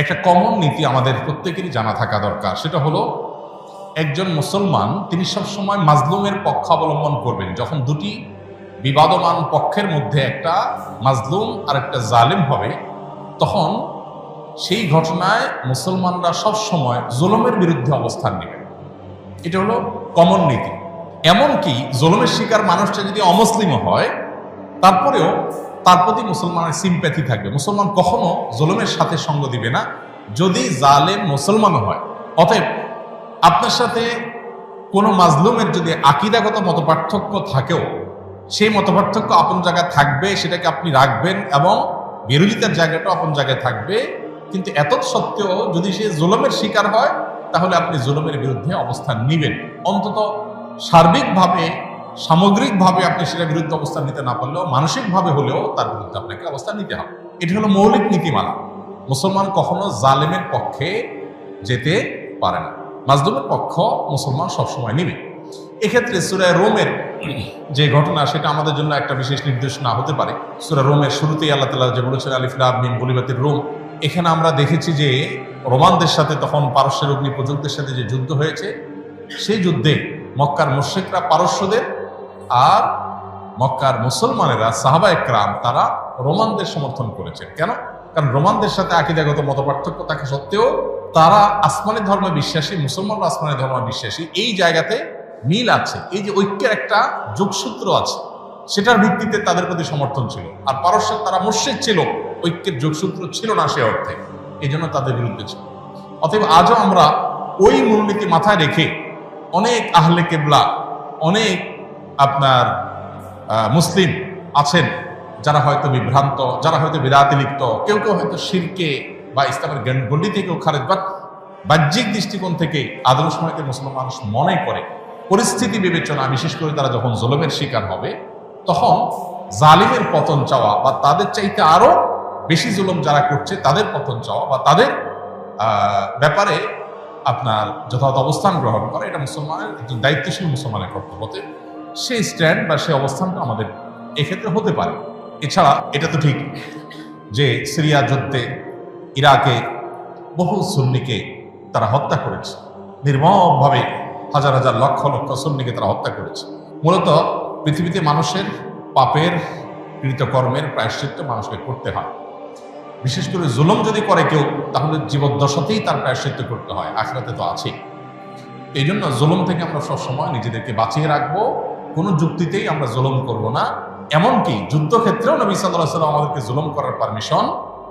একটা কমন নীতি আমাদের প্রত্যেকেরই জানা থাকা দরকার। সেটা হলো, একজন মুসলমান, তিনি সবসময় মাজলুমের পক্ষ অবলম্বন করবেন। যখন দুটি বিবাদমান পক্ষের মধ্যে একটা মাজলুম আর একটা জালিম হবে, তখন সেই ঘটনায় মুসলমানরা সব সময় জুলুমের বিরুদ্ধে অবস্থান নেবেন এটা হলো কমন নীতি। এমনকি জুলুমের শিকার মানুষটা যদি অমুসলিমও হয়, তারপরেও তার প্রতি মুসলমানের সিম্প্যাথি থাকবে। মুসলমান কখনো জুলুমের সাথে সঙ্গ দিবে না, যদি জালেম মুসলমানও হয়। অতএব আপনার সাথে কোনো মাজলুমের যদি আকিদাগত মতপার্থক্য থাকেও, সেই মতপার্থক্য আপন জায়গায় থাকবে, সেটাকে আপনি রাখবেন এবং বিরোধিতার জায়গাটাও আপন জায়গায় থাকবে। কিন্তু এত সত্ত্বেও যদি সে জুলুমের শিকার হয়, তাহলে আপনি জুলুমের বিরুদ্ধে অবস্থান নিবেন। অন্তত সার্বিকভাবে সামগ্রিকভাবে আপনি সেটা বিরুদ্ধে অবস্থান নিতে না পারলেও, মানসিকভাবে হলেও তার বিরুদ্ধে আপনাকে অবস্থান নিতে হবে। এটি হলো মৌলিক নীতিমালা। মুসলমান কখনো জালেমের পক্ষে যেতে পারে না। মাজলুমের পক্ষ মুসলমান সবসময় নেবে। এক্ষেত্রে সুরায় রোমের যে ঘটনা, সেটা আমাদের জন্য একটা বিশেষ নির্দেশনা হতে পারে। সুরা রোমের শুরুতেই আল্লাহ তালা যে বলেছেন আলিফুল্লাহ মিন বলিবাতির রোম। এখানে আমরা দেখেছি যে রোমানদের সাথে তখন পারস্যের অগ্নি প্রযুক্তের সাথে যে যুদ্ধ হয়েছে, সেই যুদ্ধে মক্কার মুশ্রিকরা পারস্যদের আর মক্কার মুসলমানেরা সাহাবা একরাম তারা রোমানদের সমর্থন করেছেন কেন? কারণ রোমানদের সাথে আকিদাগত মত পার্থক্য থাকা সত্ত্বেও তারা আসমানের ধর্মে বিশ্বাসী, মুসলমানরা আসমানের ধর্মে বিশ্বাসী। এই জায়গাতে মিল আছে। এই যে ঐক্যের একটা যোগসূত্র আছে, সেটার ভিত্তিতে তাদের প্রতি সমর্থন ছিল। আর পারস্যের তারা মুর্শিদ ছিল, ঐক্যের যোগসূত্র ছিল না সে অর্থে। এই জন্য তাদের বিরুদ্ধে ছিল। অতএব আজও আমরা ওই মূলনীতি মাথায় রেখে অনেক আহলে কেবলা, অনেক আপনার মুসলিম আছেন, যারা হয়তো বিভ্রান্ত, যারা হয়তো বিরাতে লিপ্ত, কেউ কেউ হয়তো শিরকে বা ইসলামের গণ্ডি থেকেও খারেজ বাট বাহ্যিক দৃষ্টিকোণ থেকে আদর্শ সময়কে মুসলমান মানুষ মনে করে। পরিস্থিতি বিবেচনা বিশেষ করে তারা যখন জলমের শিকার হবে, তখন জালিমের পতন চাওয়া বা তাদের চাইতে আরও বেশি জুলুম যারা করছে, তাদের পতন চাওয়া বা তাদের ব্যাপারে আপনার যথাযথ অবস্থান গ্রহণ করা, এটা মুসলমানের একজন দায়িত্বশীল মুসলমানের কর্তব্য। সেই স্ট্যান্ড বা সেই অবস্থানটা আমাদের এক্ষেত্রে হতে পারে। এছাড়া এটা তো ঠিক যে সিরিয়া যুদ্ধে ইরাকে বহু সুন্নিকে তারা হত্যা করেছে। নির্মমভাবে হাজার হাজার লক্ষ লক্ষ সুন্নিকে তারা হত্যা করেছে। মূলত পৃথিবীতে মানুষের পাপের কৃতকর্মের প্রায়শ্চিত্ত মানুষকে করতে হয়। বিশেষ করে জুলুম যদি করে কেউ, তাহলে জীবদ্দশাতেই তার প্রায়শ্চিত্ত করতে হয়। আখরাতে তো আছেই। এই জন্য জুলুম থেকে আমরা সবসময় নিজেদেরকে বাঁচিয়ে রাখব। কোনো যুক্তিতেই আমরা জুলুম করব না। এমনকি যুদ্ধক্ষেত্রেও নবী সাল্লাহ সাল্লাম আমাদেরকে জুলুম করার পারমিশন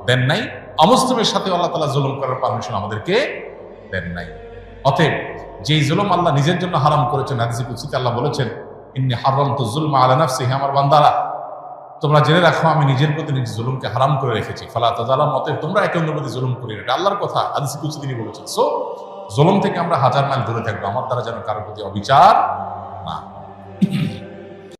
দেন নাই। অমুসলিমের সাথে আল্লাহ তালা জুলুম করার পারমিশন আমাদেরকে দেন নাই। অতএব যেই জুলুম আল্লাহ নিজের জন্য হারাম করেছেন, হাদিসে কুচিতে আল্লাহ বলেছেন, ইন্নি হারাম তো জুলমা আলা নাফসি হে আমার বান্দারা, তোমরা জেনে রাখো আমি নিজের প্রতি নিজের জুলুমকে হারাম করে রেখেছি। ফালা তাজালাম মতে তোমরা একে অন্যের প্রতি জুলুম করি। এটা আল্লাহর কথা, হাদিসে কুচি তিনি বলেছেন। সো জুলুম থেকে আমরা হাজার মাইল দূরে থাকব। আমার দ্বারা যেন কারোর প্রতি অবিচার